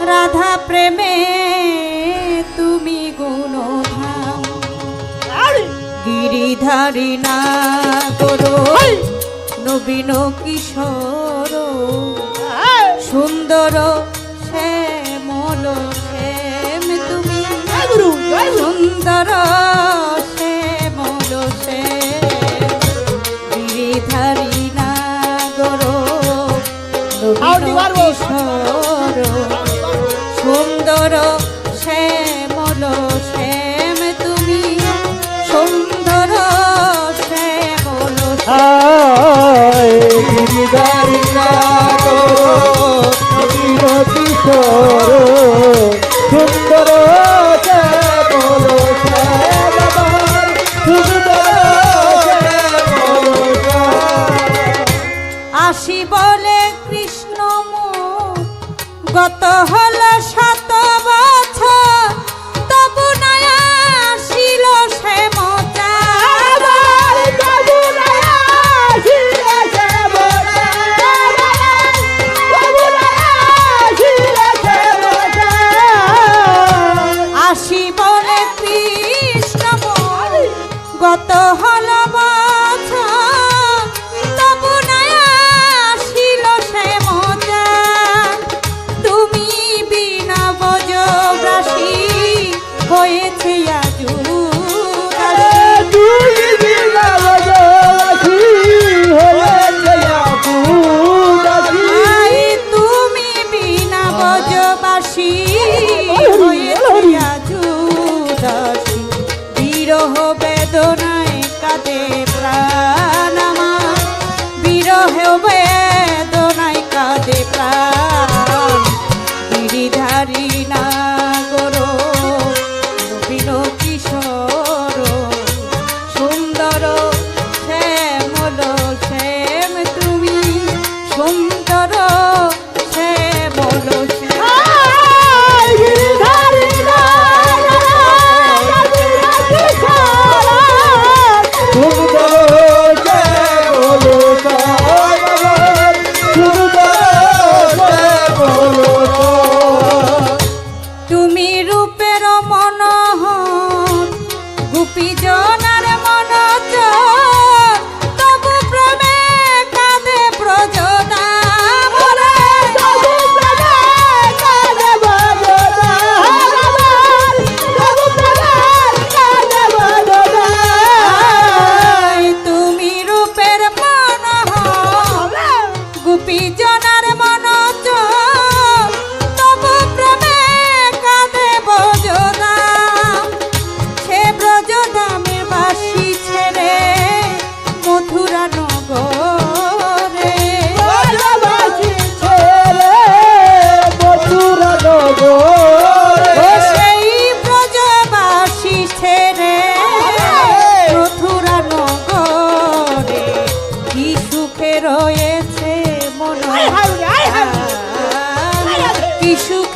রাধা প্রেমে তুমি গুণধাম। গিরিধারী না করো। নবীন কিশোর। সুন্দর শ্যামল শ্যাম তুমি। সুন্দর দাসী বলে কৃষ্ণ গত হলো প্রাণ গিরিধারী না করো নবীন কিশোর। সুন্দর শ্যামল শ্যাম তুমি সুন্দর শ্যামল সুন্দর শ্যামল রয়েছে মনে কি সুখ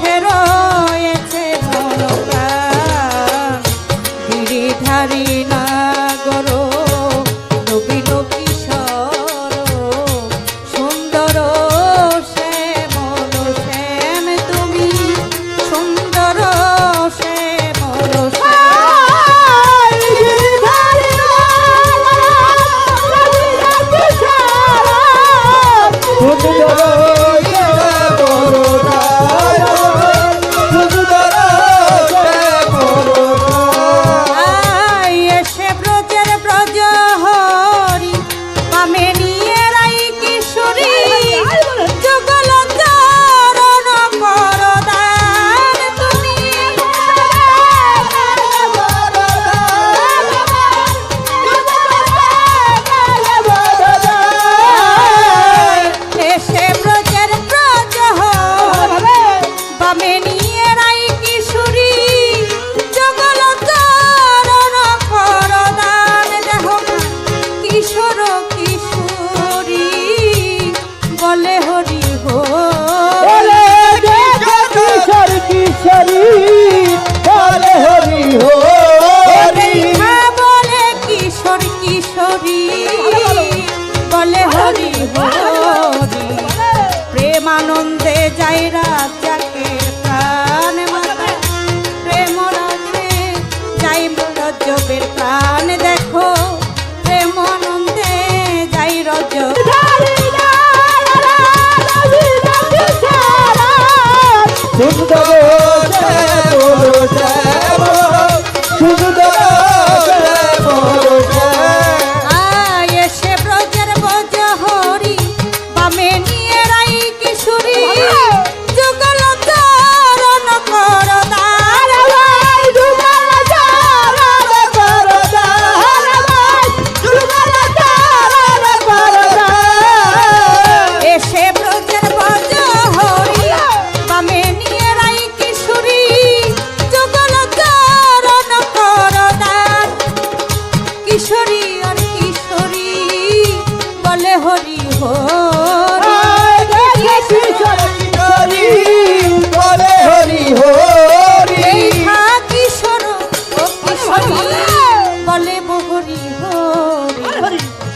কিশোরী বলে হরি হলে কিশোর কিশোরী বলে হরি হরি বলে কিশোর কিশোরী বলে হরি হরি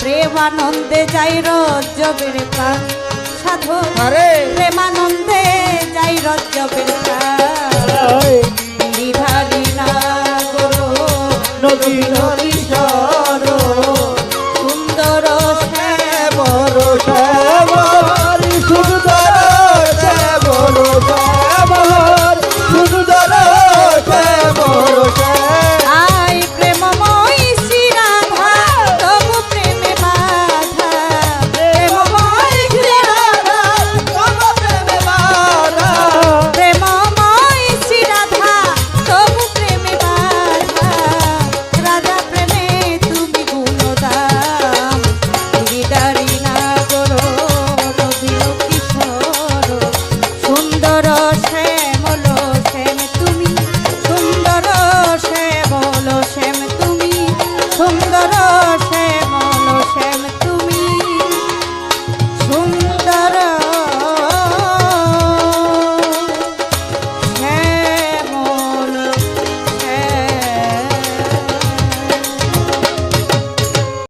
প্রেমানন্দে যাই রজবের প্রাণ। সাধু প্রেমানন্দে যাই রজবের প্রাণ। নদী নদী